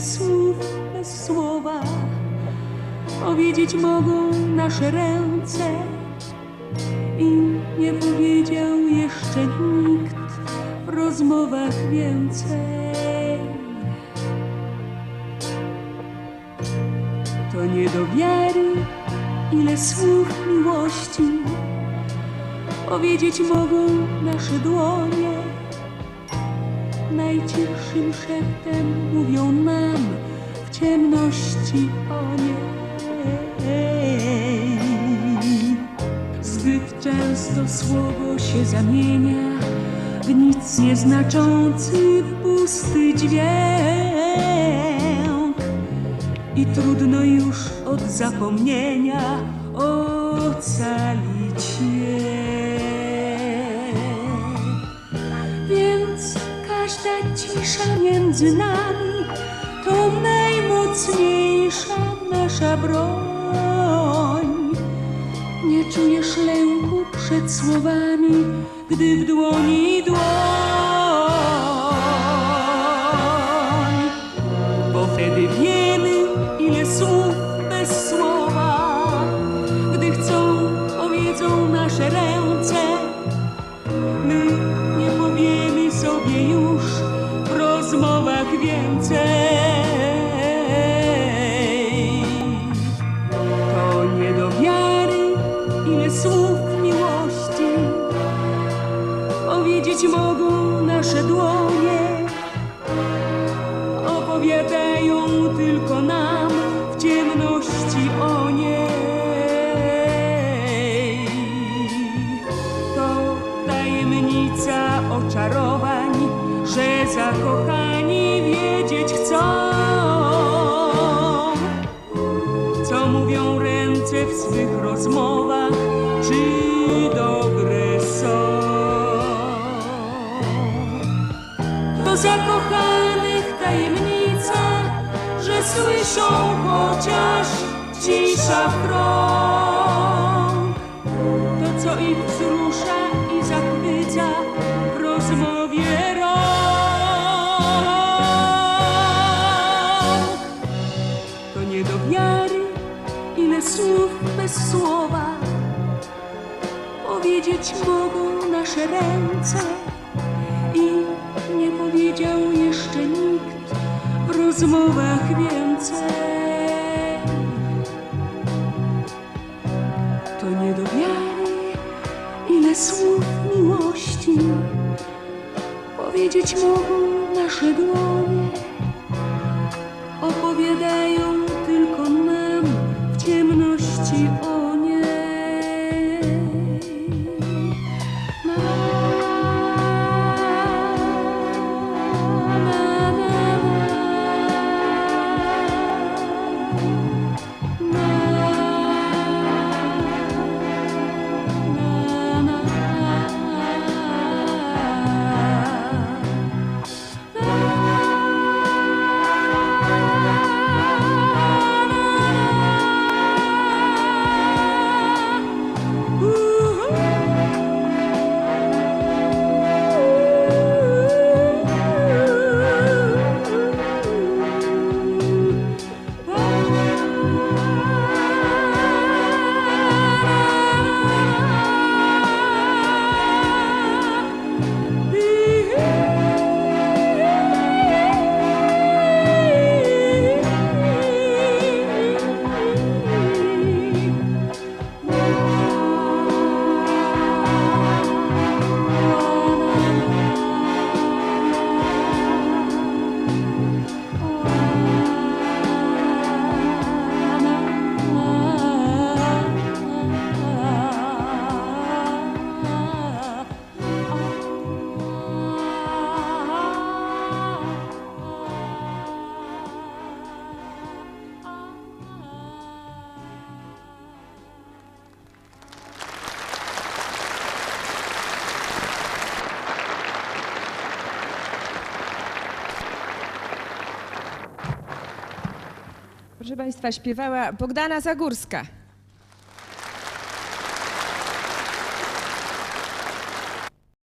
słów bez słowa powiedzieć mogą nasze ręce i nie powiedział jeszcze nikt w rozmowach więcej. To nie do wiary, ile słów miłości powiedzieć mogą nasze dłonie. Najcichszym szeptem mówią nam w ciemności o niej. Zbyt często słowo się zamienia w nic nieznaczący, pusty dźwięk i trudno już od zapomnienia ocalić je. Cisza między nami to najmocniejsza nasza broń. Nie czujesz lęku przed słowami, gdy w dłoni dłoń. Słów miłości powiedzieć mogą nasze dłonie. Opowiadają tylko nam w ciemności o niej. To tajemnica oczarowań, że zakochani wiedzieć chcą, co mówią ręce w swych rozmowach, czy dobre są. To zakochanych tajemnica, że słyszą chociaż cisza w krąg. To, co ich wzrusza i zachwyca w rozmowie rąk. To nie do wiary, ile słów bez słowa powiedzieć mogą nasze ręce i nie powiedział jeszcze nikt w rozmowach więcej. To nie do wiary, ile słów miłości powiedzieć mogą nasze dłonie. Opowiadają tylko nam w ciemności o Proszę Państwa, śpiewała Bogdana Zagórska.